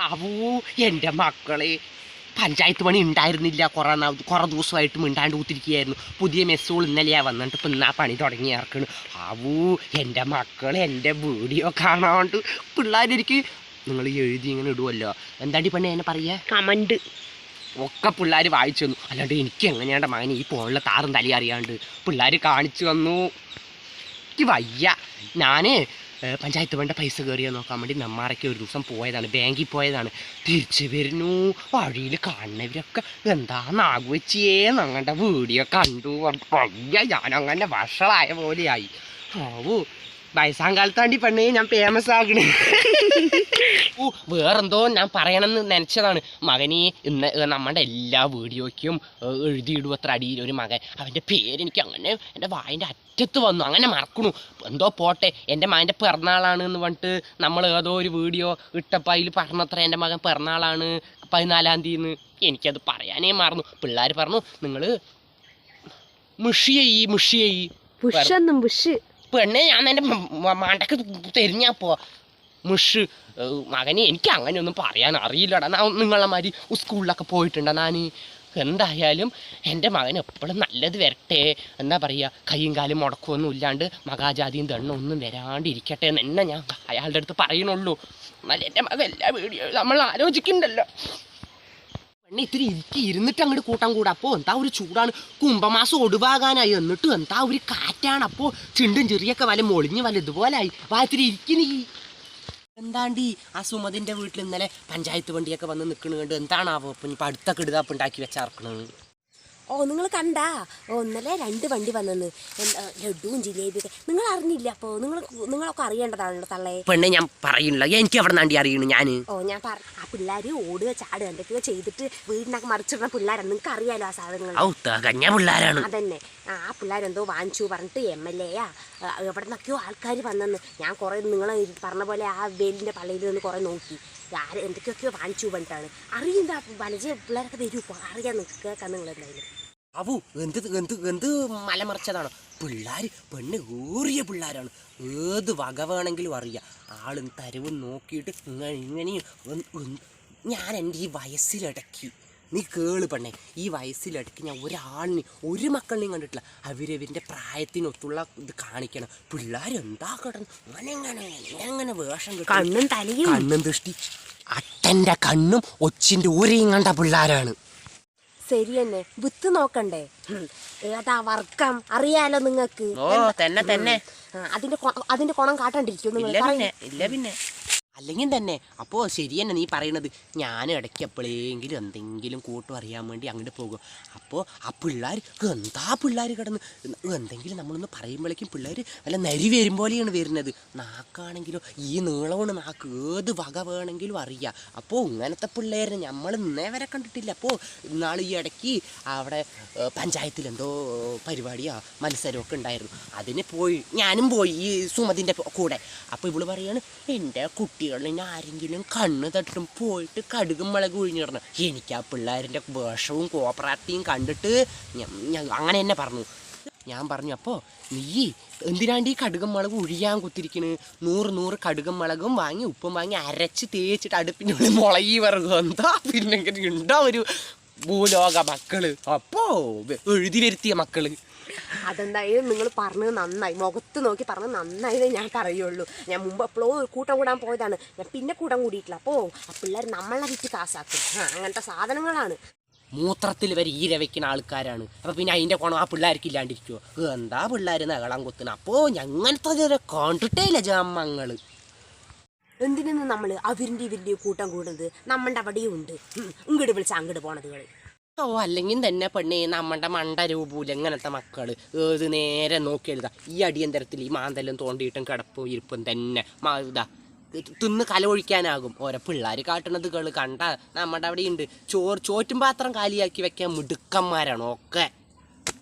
അവൂ എന്റെ മക്കളെ. പഞ്ചായത്ത് പണി ഉണ്ടായിരുന്നില്ല. കൊറോണ കുറെ കുറേ ദിവസമായിട്ട് മിണ്ടാണ്ട് കൂത്തിരിക്കുകയായിരുന്നു പുതിയ മെസ്സുകൾ ഇന്നലെയാ വന്നിട്ട് ഇപ്പം ഇന്നാ പണി തുടങ്ങി ഇറക്കണ് അവൂ എന്റെ മക്കൾ എന്റെ വീഡിയോ കാണാണ്ട് പിള്ളേരെനിക്ക് നിങ്ങൾ എഴുതി ഇങ്ങനെ ഇടുമല്ലോ എന്താണ്ടി പണി എന്നെ പറയാ? കമന്റ്. ഒക്കെ പിള്ളേർ വായിച്ചു തന്നു. അല്ലാണ്ട് എനിക്ക് എങ്ങനെയാണ് മകൻ ഈ ഫോണിലെ താറും തലി അറിയാണ്ട് പിള്ളേർ കാണിച്ചു വന്നു എനിക്ക് വയ്യ. ഞാൻ പഞ്ചായത്ത് വേണ്ട പൈസ കയറിയോ നോക്കാൻ വേണ്ടി നമ്മാറയ്ക്ക് ഒരു ദിവസം പോയതാണ് ബാങ്കിൽ പോയതാണ്. തിരിച്ചു വരുന്നു. വഴിയിൽ കാണുന്നവരൊക്കെ എന്താ നാഗുവച്ചിയേ ഞങ്ങളുടെ വീഡിയോ കണ്ടു. പയ്യ ഞാൻ അങ്ങനെ വഷളായ പോലെയായി. ഓ വയസ്സാം കാലത്താണ്ടി പെണ്ണേ ഞാൻ ഫേമസ് ആകണേ ഓ വേറെന്തോ ഞാൻ പറയണമെന്ന് നനച്ചതാണ്. മകനെ ഇന്ന് നമ്മുടെ എല്ലാ വീഡിയോയ്ക്കും എഴുതിയിടും അത്ര അടിയിൽ ഒരു മകൻ. അവന്റെ പേരെനിക്ക് അങ്ങനെ എന്റെ വായന്റെ അറ്റത്ത് വന്നു. അങ്ങനെ മറക്കണു. എന്തോ പോട്ടെ എന്റെ മകന്റെ പിറന്നാളാണ് എന്ന് പറഞ്ഞിട്ട് നമ്മൾ ഏതോ ഒരു വീഡിയോ ഇട്ടപ്പോൾ അതിൽ പറഞ്ഞത്ര എന്റെ മകൻ പിറന്നാളാണ് പതിനാലാം തീയതി എനിക്കത് പറയാനേ മറന്നു. പിള്ളേർ പറഞ്ഞു നിങ്ങൾ മുഷിയായി മുഷിയായി പുഷൊന്നും പുഷ്. പെണ്ണെ ഞാൻ എന്റെ മണ്ടക്ക് തെരിഞ്ഞപ്പോ? മുഷ് മകനെ എനിക്ക് അങ്ങനെയൊന്നും പറയാൻ അറിയില്ലടാ. നിങ്ങളെ മാതിരി സ്കൂളിലൊക്കെ പോയിട്ടുണ്ടോ ഞാൻ എന്തായാലും എന്റെ മകൻ എപ്പോഴും നല്ലത് വരട്ടെ. എന്താ പറയുക കൈയും കാലും മുടക്കമൊന്നും ഇല്ലാണ്ട് മകാജാതിയും തെണ്ണും ഒന്നും വരാണ്ടിരിക്കട്ടെ എന്ന് എന്നെ ഞാൻ അയാളുടെ അടുത്ത് പറയണുള്ളൂ. എന്നാൽ എന്റെ മകൻ എല്ലാ വീഡിയോ നമ്മൾ ആലോചിക്കുന്നുണ്ടല്ലോ പെണ്ണെ ഇത്തിരി ഇരിക്കി ഇരുന്നിട്ട് അങ്ങോട്ട് കൂട്ടാൻ കൂടാ. അപ്പോൾ എന്താ ഒരു ചൂടാണ്? കുംഭമാസം ഒടുവാകാനായി. എന്നിട്ട് എന്താ ഒരു കാറ്റാണ്. അപ്പോൾ ചിണ്ടും ചെറിയൊക്കെ വല മൊളിഞ്ഞ് വല വാ ഇത്തിരി ഇരിക്കി നീ. എന്താണ്ടി? ആ സുമതിന്റെ വീട്ടിൽ ഇന്നലെ പഞ്ചായത്ത് വണ്ടിയൊക്കെ വന്ന് നിൽക്കണുണ്ട് എന്താണാവോ? അപ്പം ഇപ്പം അടുത്തൊക്കെ ഇടുതാപ്പ് ഉണ്ടാക്കി വെച്ചിറക്കണത് ഓ നിങ്ങൾ കണ്ടാ? ഓ ഇന്നലെ രണ്ട് വണ്ടി വന്നെന്ന്. ലഡുവും ജിലേബിയൊക്കെ. നിങ്ങൾ അറിഞ്ഞില്ല അപ്പോൾ നിങ്ങൾ നിങ്ങളൊക്കെ അറിയേണ്ടതാണല്ലോ തള്ളേ. പെണ്ണെ ഞാൻ പറയുന്നില്ല. എനിക്ക് എവിടെ നാണ്ടി അറിയണു ഞാൻ ഓ ഞാൻ പറ ആ പിള്ളേർ ഓടുക ചാടുക എന്തൊക്കെയോ ചെയ്തിട്ട് വീടിനൊക്കെ മറിച്ചിടുന്ന പിള്ളേരാണ്. നിങ്ങൾക്ക് അറിയാലോ ആ സാധനങ്ങൾ? ഔ തകഞ്ഞ പിള്ളേരാണ്. അതന്നെ. ആ പിള്ളേരെന്തോ വാങ്ങിച്ചു പറഞ്ഞിട്ട് എം എൽ എയാ. എവിടെ നിന്നൊക്കെയോ ആൾക്കാർ വന്നെന്ന്. ഞാൻ കുറേ നിങ്ങൾ പറഞ്ഞ പോലെ ആ വേലിന്റെ പള്ളിയിൽ നിന്ന് കുറേ നോക്കി. ആര് എന്തൊക്കെയൊക്കെയോ വാങ്ങിച്ചു പറഞ്ഞിട്ടാണ്. അറിയുന്ന വനജ പിള്ളേരൊക്കെ വരൂ. അറിയാൻ കേൾക്കാൻ നിങ്ങൾ എന്തായാലും അവു എന്ത് എന്ത് എന്ത് മലമറിച്ചതാണ്? പിള്ളേർ പെണ്ണ് ഏറിയ പിള്ളേരാണ്. ഏത് വക വേണമെങ്കിലും അറിയാം. ആളും തരവും നോക്കിയിട്ട് ഇങ്ങനെ ഇങ്ങനെയും ഞാൻ എന്റെ ഈ വയസ്സിലിടയ്ക്ക് നീ കേൾ പെണ്ണേ ഈ വയസ്സിലിടയ്ക്ക് ഞാൻ ഒരാളിനെ ഒരു മക്കളിനെയും കണ്ടിട്ടില്ല. അവരവരിന്റെ പ്രായത്തിനൊത്തുള്ള ഇത് കാണിക്കണം. പിള്ളേരെന്താ കിടന്ന് അങ്ങനെ അങ്ങനെ വേഷം കെട്ടി കണ്ണും തലയും. കണ്ണും ദൃഷ്ടി അട്ടന്റെ കണ്ണും ഒച്ചിന്റെ ഊരയും കണ്ട പിള്ളേരാണ്. ശരി തന്നെ വിത്ത് നോക്കണ്ടേ. ഏതാ വർക്കം അറിയാലോ നിങ്ങൾക്ക്. ഓ തന്നെ തന്നെ. അതിന്റെ അതിന്റെ കൊണം കാട്ടാണ്ടിരിക്കും നിങ്ങൾ? ഇല്ല പിന്നെ. അല്ലെങ്കിൽ തന്നെ. അപ്പോൾ ശരി തന്നെ നീ പറയണത്. ഞാൻ ഇടയ്ക്ക് എപ്പോഴെങ്കിലും എന്തെങ്കിലും കൂട്ടും അറിയാൻ വേണ്ടി അങ്ങോട്ട് പോകും. അപ്പോൾ ആ പിള്ളേർ എന്താ പിള്ളേർ കിടന്ന്? എന്തെങ്കിലും നമ്മളൊന്ന് പറയുമ്പോഴേക്കും പിള്ളേർ വല്ല നരി വരും പോലെയാണ് വരുന്നത്. നാക്കാണെങ്കിലോ ഈ നീളമാണ് നാക്ക്. ഏത് വക വേണമെങ്കിലും അറിയാം. അപ്പോൾ ഇങ്ങനത്തെ പിള്ളേരെ നമ്മൾ ഇന്നേ വരെ കണ്ടിട്ടില്ല. അപ്പോൾ ഇന്നാൾ ഈ ഇടയ്ക്ക് അവിടെ പഞ്ചായത്തിൽ എന്തോ പരിപാടിയോ മത്സരമൊക്കെ ഉണ്ടായിരുന്നു. അതിന് പോയി ഞാനും പോയി ഈ സുമതിന്റെ കൂടെ. അപ്പോൾ ഇവൾ പറയാണ് എന്റെ കുട്ടികളിന് ആരെങ്കിലും കണ്ണ് തട്ടും പോയിട്ട് കടുകും മുളക് ഒഴിഞ്ഞിടണം എനിക്ക് ആ പിള്ളേരിന്റെ വേഷവും കോപ്പറാറ്റിയും കണ്ടിട്ട് അങ്ങനെ തന്നെ പറഞ്ഞു. ഞാൻ പറഞ്ഞു അപ്പോൾ നീ എന്തിനാണ്ട് ഈ കടുകും മുളക് ഒഴിയാൻ കുത്തിരിക്കണ്? നൂറ് നൂറ് കടുകും മുളകും വാങ്ങി ഉപ്പും വാങ്ങി അരച്ച് തേച്ചിട്ട് അടുപ്പിന്റെ ഉള്ളിൽ മുളകി വറകും എന്താ പിന്നെ ഉണ്ടോ ഒരു ഭൂലോക മക്കൾ. അപ്പോ എഴുതി വരുത്തിയ മക്കൾ. അതെന്തായാലും നിങ്ങൾ പറഞ്ഞത് നന്നായി. മുഖത്ത് നോക്കി പറഞ്ഞത് നന്നായി ഞാൻ പറയുള്ളൂ. ഞാൻ മുമ്പ് എപ്പോഴോ കൂട്ടം കൂടാൻ പോയതാണ്. ഞാൻ പിന്നെ കൂട്ടം കൂടിയിട്ടില്ല. അപ്പോൾ ആ പിള്ളേർ നമ്മളെ വിറ്റ് കാശാക്കും. അങ്ങനത്തെ സാധനങ്ങളാണ്. മൂത്രത്തിൽ വരെ ഈര വെക്കുന്ന ആൾക്കാരാണ്. അപ്പൊ പിന്നെ അതിന്റെ കോണം ആ പിള്ളേർക്ക് ഇല്ലാണ്ടിരിക്കുവോ? എന്താ പിള്ളേർ നകളം കൊത്തുന്നു? അപ്പോ ഞങ്ങനത്തെ കണ്ടിട്ടേ ഇല്ല ജാമങ്ങൾ. എന്തിനാണ് നമ്മൾ അവരിന്റെ ഇവരുടെ കൂട്ടം കൂടുന്നത്? നമ്മളുടെ അവിടെയും ഉണ്ട്. ഇങ്ങോട്ട് വിളിച്ച അങ്ങോട്ട് പോണതുകൾ ഓ അല്ലെങ്കിൽ തന്നെ പെണ്ണേ നമ്മുടെ മണ്ട രൂപൂല ഇങ്ങനത്തെ മക്കൾ. ഏത് നേരെ നോക്കി എഴുതാ. ഈ അടിയന്തരത്തിൽ ഈ മാന്തലും തോണ്ടിയിട്ടും കിടപ്പും ഇരിപ്പും തന്നെ. ഇതാ തിന്ന് കലൊഴിക്കാനാകും ഓരോ പിള്ളേർ കാട്ടണതുകൾ കണ്ട നമ്മുടെ അവിടെ ഉണ്ട് ചോറ് ചോറ്റും പാത്രം കാലിയാക്കി വെക്കാൻ മിടുക്കന്മാരാണ് ഒക്കെ.